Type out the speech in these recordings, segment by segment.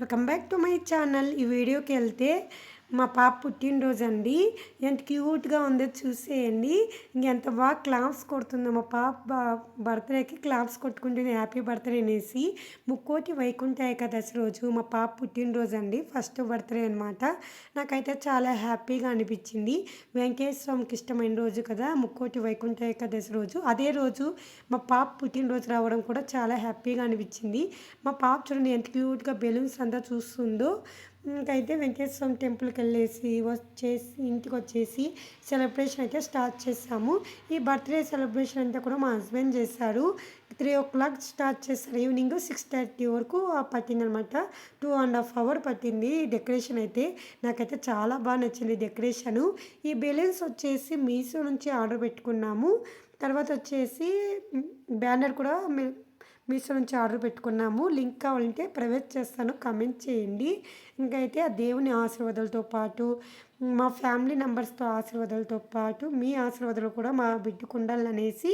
Welcome back to my channel ఈ వీడియోకి వెళ్తే మా పాప పుట్టినరోజు అండి ఎంత క్యూట్గా ఉందో చూసేయండి. ఇంకెంత బాగా క్లాప్స్ కొడుతుందో మా పాప బర్త్డేకి క్లాప్స్ కొట్టుకుంటుంది హ్యాపీ బర్త్డే అనేసి ముక్కోటి వైకుంఠ ఏకాదశి రోజు మా పాప పుట్టినరోజు అండి ఫస్ట్ బర్త్డే అనమాట నాకైతే చాలా హ్యాపీగా అనిపించింది. వెంకటేశ్వరంకి ఇష్టమైన రోజు కదా ముక్కోటి వైకుంఠ ఏకాదశి రోజు. అదే రోజు మా పాప పుట్టినరోజు రావడం కూడా చాలా హ్యాపీగా అనిపించింది. మా పాప చూడండి ఎంత క్యూట్గా బెలూన్స్ అంతా చూస్తుందో. ఇంకైతే వెంకటేశ్వర స్వామి టెంపుల్కి వెళ్ళేసి వచ్చేసి ఇంటికి వచ్చేసి సెలబ్రేషన్ అయితే స్టార్ట్ చేసాము. ఈ బర్త్డే సెలబ్రేషన్ అంతా కూడా మా హస్బెండ్ చేశారు త్రీ ఓ క్లాక్ స్టార్ట్ చేస్తారు ఈవినింగ్ సిక్స్ థర్టీ వరకు పట్టింది అనమాట టూ అండ్ హాఫ్ అవర్ పట్టింది డెకరేషన్ అయితే. నాకైతే చాలా బాగా నచ్చింది డెకరేషను ఈ బెలూన్స్ వచ్చేసి మీషో నుంచి ఆర్డర్ పెట్టుకున్నాము. తర్వాత వచ్చేసి బ్యానర్ కూడా మీషో నుంచి ఆర్డర్ పెట్టుకున్నాము. లింక్ కావాలంటే ప్రైవేట్ చేస్తాను. కమెంట్ చేయండి. ఇంకైతే ఆ దేవుని ఆశీర్వాదాలతో పాటు మా ఫ్యామిలీ మెంబర్స్తో ఆశీర్వాదాలతో పాటు మీ ఆశీర్వాదాలు కూడా మా బిడ్డకు ఉండాలనేసి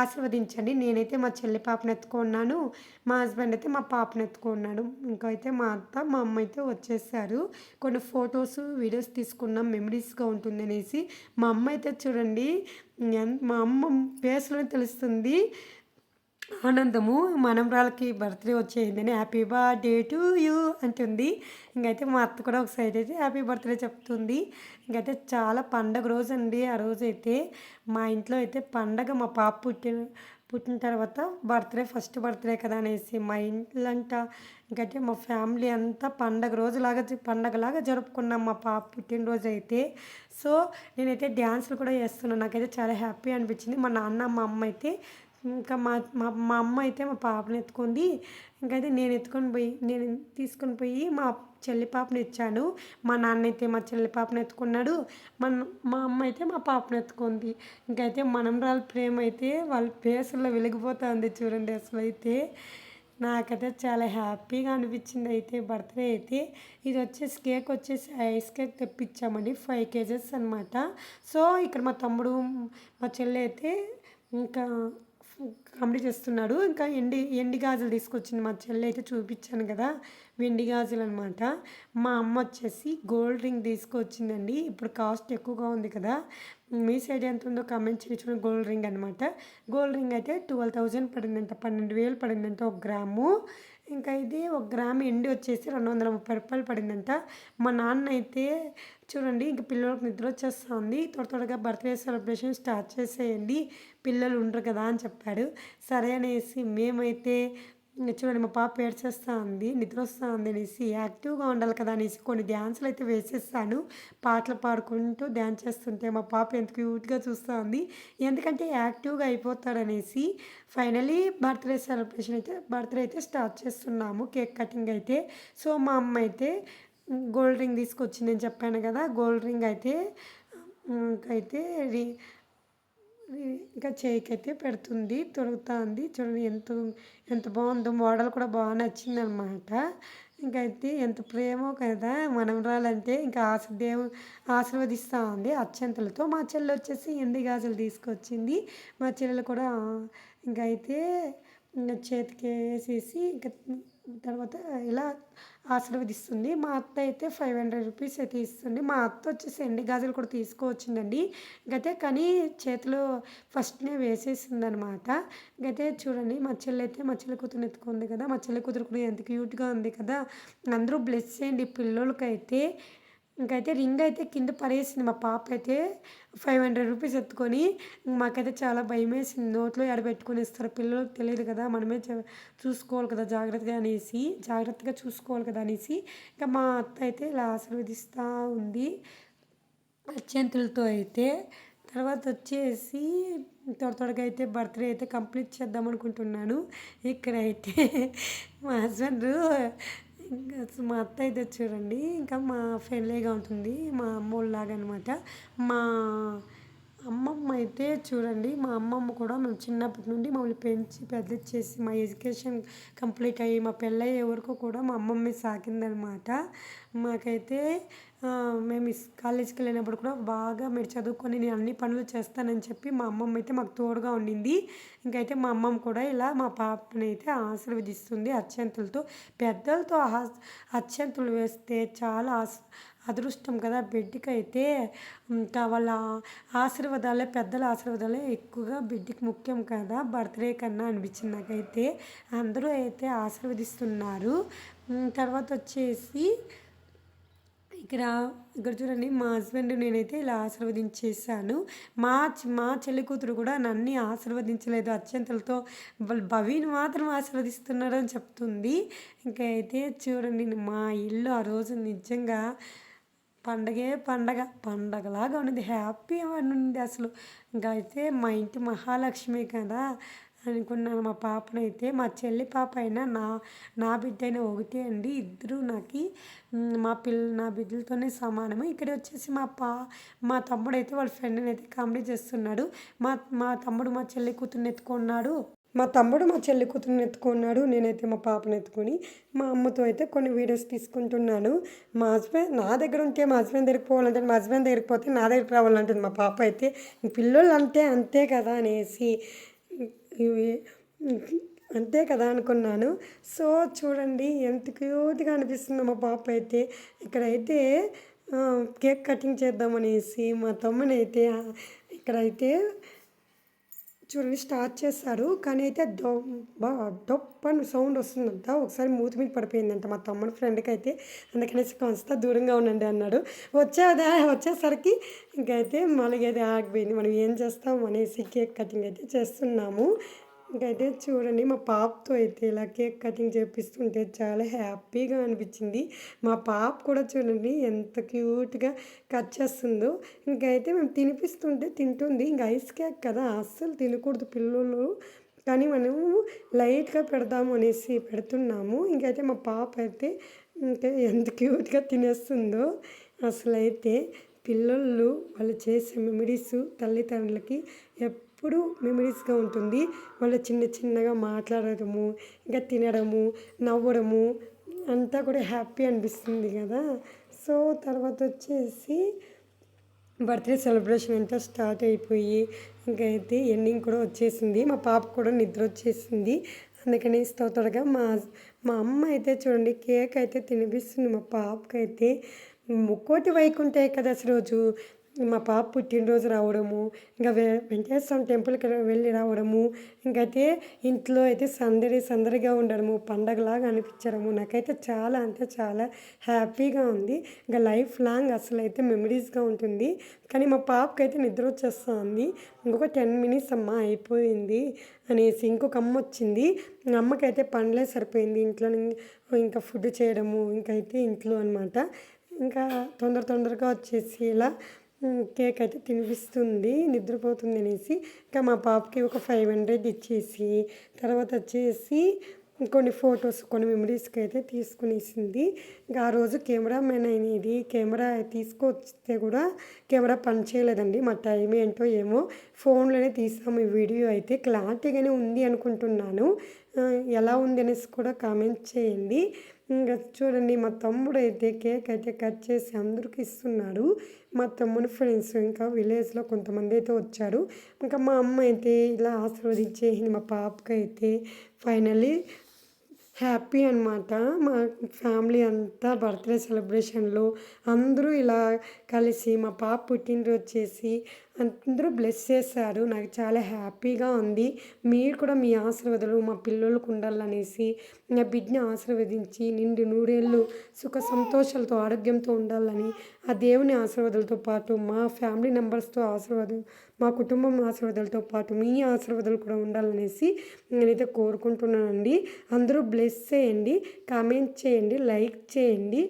ఆశీర్వదించండి. నేనైతే మా చెల్లి పాపను ఎత్తుకున్నాను. మా హస్బెండ్ అయితే మా పాపను ఎత్తుకున్నాడు. ఇంకైతే మా అత్త మా అమ్మ అయితే వచ్చేసారు. కొన్ని ఫొటోస్ వీడియోస్ తీసుకున్నాం. మెమరీస్గా ఉంటుందనేసి మా అమ్మ అయితే చూడండి. మా అమ్మ ఫేస్లో తెలుస్తుంది. ఆనందము మనమరాలకి బర్త్డే వచ్చేయిందని హ్యాపీ బర్త్డే టు యూ అంటుంది. ఇంకైతే మా అత్త కూడా ఒక సైడ్ అయితే హ్యాపీ బర్త్డే చెప్తుంది. ఇంకైతే చాలా పండగ రోజు అండి ఆ రోజు అయితే మా ఇంట్లో అయితే పండగ మా పాప పుట్టిన పుట్టిన తర్వాత బర్త్డే ఫస్ట్ బర్త్డే కదా అనేసి మా ఇంట్లంట. ఇంకైతే మా ఫ్యామిలీ అంతా పండగ రోజులాగా పండగలాగా జరుపుకున్నాం మా పాప పుట్టినరోజు అయితే సో నేనైతే డ్యాన్సులు కూడా చేస్తున్నాను. నాకైతే చాలా హ్యాపీ అనిపించింది. మా నాన్న మా అమ్మ అయితే ఇంకా మా మా మా అమ్మ అయితే మా పాపను ఎత్తుకుంది. ఇంకైతే నేను ఎత్తుకొని పోయి నేను తీసుకొని పోయి మా చెల్లి పాపను ఇచ్చాను మా నాన్న అయితే మా చెల్లి పాపను ఎత్తుకున్నాడు. మన మా అమ్మ అయితే మా పాపను ఎత్తుకుంది. ఇంకైతే మనమరాల ప్రేమ అయితే వాళ్ళ ఫేసుల్లో వెలిగిపోతుంది చూడండి అసలు అయితే. నాకైతే చాలా హ్యాపీగా అనిపించింది అయితే బర్త్డే అయితే. ఇది వచ్చేసి కేక్ వచ్చేసి ఐస్ కేక్ తెప్పించామండి ఫైవ్ కేజెస్ అనమాట సో ఇక్కడ మా తమ్ముడు మా చెల్లి అయితే ఇంకా కామెడీ చేస్తున్నాడు. ఇంకా ఎండి ఎండి గాజులు తీసుకొచ్చింది మా చెల్లి అయితే చూపించాను కదా వెండి గాజులు అనమాట మా అమ్మ వచ్చేసి గోల్డ్ రింగ్ తీసుకొచ్చిందండి. ఇప్పుడు కాస్ట్ ఎక్కువగా ఉంది కదా. మీ సైడ్ ఎంత ఉందో కమెంట్ చేయించుకున్న గోల్డ్ రింగ్ అనమాట గోల్డ్ రింగ్ అయితే ట్వెల్వ్ థౌజండ్ పడిందంట పన్నెండు వేలు పడిందంట ఒక గ్రాము. ఇంకా ఇది ఒక గ్రామ్ ఎండి వచ్చేసి రెండు వందల ముప్పై రూపాయలు పడిందంట. మా నాన్న అయితే చూడండి ఇంక పిల్లలకు నిద్ర వచ్చేస్తుంది. త్వర త్వరగా బర్త్డే సెలబ్రేషన్ స్టార్ట్ చేసేయండి పిల్లలు ఉండరు కదా అని చెప్పాడు. సరే అనేసి మేమైతే చూడండి మా పాప ఏడ్చేస్తూ ఉంది నిద్ర వస్తూ ఉంది అనేసి యాక్టివ్గా ఉండాలి కదా అనేసి కొన్ని డ్యాన్సులు అయితే వేసేస్తాను. పాటలు పాడుకుంటూ డ్యాన్స్ చేస్తుంటే మా పాప ఎంత క్యూట్గా చూస్తూ ఉంది ఎందుకంటే యాక్టివ్గా అయిపోతాడనేసి ఫైనలీ బర్త్డే సెలబ్రేషన్ అయితే బర్త్డే అయితే స్టార్ట్ చేస్తున్నాము. కేక్ కటింగ్ అయితే. సో మా అమ్మ అయితే గోల్డ్ రింగ్ నేను చెప్పాను కదా గోల్డ్ రింగ్ అయితే అయితే ఇంకా చేయికి అయితే పెడుతుంది తొలుగుతుంది చూడండి ఎంత ఎంత బాగుందో మోడల్ కూడా బాగా నచ్చింది అనమాట ఇంకైతే ఎంత ప్రేమో కదా మనవరాలంటే ఇంకా ఆశ దేవు ఆశీర్వదిస్తూ ఉంది అత్యంతలతో. మా చెల్లెలు వచ్చేసి ఎండి గాజులు తీసుకొచ్చింది. మా చెల్లెలు కూడా ఇంకైతే ఇంకా చేతికి వేసేసి ఇంకా తర్వాత ఇలా ఆశీర్వదిస్తుంది. మా అత్త అయితే ఫైవ్ హండ్రెడ్ రూపీస్ అయితే ఇస్తుంది. మా అత్త వచ్చేసి ఎండి గాజులు కూడా తీసుకువచ్చిందండి. గతే కానీ చేతిలో ఫస్ట్నే వేసేసింది గతే చూడండి మా చెల్లి అయితే మా చెల్లి కూతురు ఎత్తుకుంది కదా మా చెల్లి కూతురు కూడా ఎంత క్యూట్గా ఉంది కదా. అందరూ బ్లెస్ చేయండి పిల్లలకైతే ఇంకైతే రింగ్ అయితే కింద పడేసింది మా పాప అయితే ఫైవ్ హండ్రెడ్ రూపీస్ ఎత్తుకొని మాకైతే చాలా భయం వేసింది నోట్లో ఎడబెట్టుకొని ఇస్తారు పిల్లలకు తెలియదు కదా మనమే చూసుకోవాలి కదా జాగ్రత్తగా అనేసి జాగ్రత్తగా చూసుకోవాలి కదా అనేసి ఇంకా మా అత్త అయితే ఇలా ఆశీర్వదిస్తూ ఉంది. అత్యంతులతో అయితే తర్వాత వచ్చేసి త్వర త్వరగా అయితే బర్త్డే అయితే కంప్లీట్ చేద్దాం అనుకుంటున్నాను. ఇక్కడైతే మా హస్బెండ్ ఇంకా మా అత్త అయితే వచ్చారండి ఇంకా మా ఫ్రెండ్లీగా ఉంటుంది. మా అమ్మోళ్ళలాగా అనమాట మా అమ్మమ్మ అయితే చూడండి మా అమ్మమ్మ కూడా మేము చిన్నప్పటి నుండి మమ్మల్ని పెంచి పెద్ద చేసి మా ఎడ్యుకేషన్ కంప్లీట్ అయ్యి మా పెళ్ళయ్యే వరకు కూడా మా అమ్మమ్మ సాకిందనమాట మాకైతే మేము కాలేజీకి వెళ్ళినప్పుడు కూడా బాగా మీరు చదువుకొని నేను అన్ని పనులు చేస్తానని చెప్పి మా అమ్మమ్మ అయితే మాకు తోడుగా ఉండింది. ఇంకైతే మా అమ్మమ్మ కూడా ఇలా మా పాపని అయితే ఆశీర్వదిస్తుంది అత్యంతులతో. పెద్దలతో అత్యంతులు వేస్తే చాలా ఆశ అదృష్టం కదా బిడ్డకి అయితే ఇంకా వాళ్ళ ఆశీర్వాదాలే పెద్దల ఆశీర్వాదాలే ఎక్కువగా బిడ్డకి ముఖ్యం కదా బర్త్డే కన్నా అనిపించింది నాకైతే. అందరూ అయితే ఆశీర్వదిస్తున్నారు. తర్వాత వచ్చేసి ఇక్కడ ఇక్కడ చూడండి మా హస్బెండ్ నేనైతే ఇలా ఆశీర్వదించేసాను మా మా చెల్లి కూతురు కూడా నన్ను ఆశీర్వదించలేదు. అత్యంతలతో వాళ్ళు భవిని మాత్రం ఆశీర్వదిస్తున్నారు అని చెప్తుంది. ఇంకా అయితే చూడండి మా ఇల్లు ఆ రోజు నిజంగా పండగే పండగ పండగలాగా ఉండింది హ్యాపీ ఉండింది అసలు. ఇంకా అయితే మా ఇంటి మహాలక్ష్మి కదా అనుకున్నాను. మా పాపనైతే మా చెల్లి పాప అయినా నా నా బిడ్డ అయినా ఒకటే అండి. ఇద్దరు నాకు మా పిల్ల నా బిడ్డలతోనే సమానము. ఇక్కడ వచ్చేసి మా పా మా తమ్ముడు అయితే వాళ్ళ ఫ్రెండ్ని అయితే కామెడీ చేస్తున్నాడు. మా మా తమ్ముడు మా చెల్లి కూతుర్ని ఎత్తుకున్నాడు. మా తమ్ముడు మా చెల్లి కూతురుని ఎత్తుకున్నాడు నేనైతే మా పాపను ఎత్తుకొని మా అమ్మతో అయితే కొన్ని వీడియోస్ తీసుకుంటున్నాను. మా హస్బెండ్ నా దగ్గర ఉంటే మా హస్బెండ్ దగ్గరికి పోవాలంటే మా హస్బెండ్ దగ్గరికి పోతే నా దగ్గరికి రావాలంటుంది. మా పాప అయితే పిల్లలు అంటే అంతే కదా అనేసి ఇవి అంతే కదా అనుకున్నాను. సో చూడండి ఎంత క్యూట్గా అనిపిస్తుందో మా పాప అయితే. ఇక్కడైతే కేక్ కటింగ్ చేద్దామనేసి మా తమ్ముని అయితే ఇక్కడైతే చూడండి స్టార్ట్ చేశారు కానీ అయితే డొ డొప్ అని సౌండ్ వస్తుందంట. ఒకసారి మూతి మీద పడిపోయిందంట మా తమ్ముడు ఫ్రెండ్కి అయితే అందుకనేసి కాస్త దూరంగా ఉండండి అన్నాడు. వచ్చేదా? వచ్చేసరికి ఇంకైతే మళ్ళీ ఆగిపోయింది. మనం ఏం చేస్తాం అనేసి కేక్ కటింగ్ అయితే చేస్తున్నాము. ఇంకైతే చూడండి మా పాపతో అయితే ఇలా కేక్ కటింగ్ చేపిస్తుంటే చాలా హ్యాపీగా అనిపించింది. మా పాప కూడా చూడండి ఎంత క్యూట్గా కట్ చేస్తుందో. ఇంకైతే మేము తినిపిస్తుంటే తింటుంది. ఇంకా ఐస్ కేక్ కదా అస్సలు తినకూడదు పిల్లలు. కానీ మనము లైట్గా పెడదాము అనేసి పెడుతున్నాము. ఇంకైతే మా పాప అయితే ఇంకా ఎంత క్యూట్గా తినేస్తుందో. అసలు అయితే పిల్లలు వాళ్ళు చేసే మెమరీస్ తల్లిదండ్రులకి ఎప్పుడు మెమరీస్గా ఉంటుంది. వాళ్ళు చిన్న చిన్నగా మాట్లాడటము ఇంకా తినడము నవ్వడము అంతా కూడా హ్యాపీ అనిపిస్తుంది కదా. సో తర్వాత వచ్చేసి బర్త్డే సెలబ్రేషన్ అంతా స్టార్ట్ అయిపోయి ఇంకైతే ఎండింగ్ కూడా వచ్చేసింది. మా పాప కూడా నిద్ర వచ్చేసింది. అందుకని స్తోత్రగా త్వరగా మా మా అమ్మ అయితే చూడండి కేక్ అయితే తినిపిస్తుంది మా పాపకైతే. ముక్కోటి వైకుంఠ ఏకాదశి రోజు. మా పాప పుట్టినరోజు రావడము ఇంకా వె వెంకటేశ్వర స్వామి టెంపుల్కి వెళ్ళి రావడము ఇంకైతే ఇంట్లో అయితే సందడి సందడిగా ఉండడము పండగలాగా అనిపించడము. నాకైతే చాలా అంటే చాలా హ్యాపీగా ఉంది. ఇంకా లైఫ్ లాంగ్ అసలు అయితే మెమరీస్గా ఉంటుంది. కానీ మా పాపకి అయితే నిద్ర వచ్చేస్తుంది. ఇంకొక టెన్ మినిట్స్ అమ్మ అయిపోయింది అనేసి ఇంకొక అమ్మ వచ్చింది. అమ్మకైతే పనులే సరిపోయింది. ఇంట్లో ఇంకా ఫుడ్ చేయడము ఇంకైతే ఇంట్లో అనమాట ఇంకా తొందర తొందరగా వచ్చేసి ఇలా కేక్ అయితే తినిపిస్తుంది నిద్రపోతుంది అనేసి. ఇంకా మా పాపకి ఒక ఫైవ్ హండ్రెడ్ ఇచ్చేసి తర్వాత వచ్చేసి కొన్ని ఫొటోస్ కొన్ని మెమరీస్కి అయితే తీసుకునేసింది. ఇంకా ఆ రోజు కెమెరామెన్ అనేది కెమెరా తీసుకొస్తే కూడా కెమెరా పని చేయలేదండి. మా టైం ఏంటో ఏమో ఫోన్లోనే తీసాము. ఈ వీడియో అయితే క్లారిటీగానే ఉంది అనుకుంటున్నాను. ఎలా ఉంది అనేసి కూడా కామెంట్ చేయండి. ఇంకా చూడండి మా తమ్ముడు అయితే కేక్ అయితే కట్ చేసి అందరికి ఇస్తున్నాడు. మా తమ్ముడు ఫ్రెండ్స్ ఇంకా విలేజ్లో కొంతమంది అయితే వచ్చారు. ఇంకా మా అమ్మ అయితే ఇలా ఆశీర్వదించేసింది మా పాపకి అయితే ఫైనల్లీ హ్యాపీ అనమాట మా ఫ్యామిలీ అంతా బర్త్డే సెలబ్రేషన్లో అందరూ ఇలా కలిసి మా పాప పుట్టినరోజు చేసి అందరూ బ్లెస్ చేశారు. నాకు చాలా హ్యాపీగా ఉంది. మీరు కూడా మీ ఆశీర్వాదాలు మా పిల్లలకు ఉండాలనేసి నా బిడ్డని ఆశీర్వదించి నిండు నూరేళ్ళు సుఖ సంతోషాలతో ఆరోగ్యంతో ఉండాలని ఆ దేవుని ఆశీర్వాదాలతో పాటు మా ఫ్యామిలీ మెంబర్స్తో ఆశీర్వాదం మా కుటుంబం ఆశీర్వాదాలతో పాటు మీ ఆశీర్వాదాలు కూడా ఉండాలనేసి నేనైతే కోరుకుంటున్నానండి. అందరూ బ్లెస్ చేయండి కామెంట్ చేయండి లైక్ చేయండి.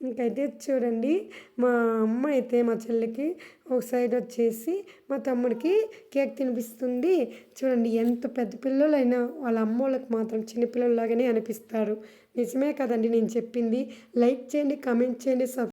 ఇంకైతే చూడండి మా అమ్మ అయితే మా చెల్లికి ఒక సైడ్ వచ్చేసి మా తమ్ముడికి కేక్ తినిపిస్తుంది. చూడండి ఎంత పెద్ద పిల్లలైనా వాళ్ళ అమ్మోళ్ళకి మాత్రం చిన్నపిల్లలాగానే అనిపిస్తారు. నిజమే కదండి నేను చెప్పింది. లైక్ చేయండి కామెంట్ చేయండి సబ్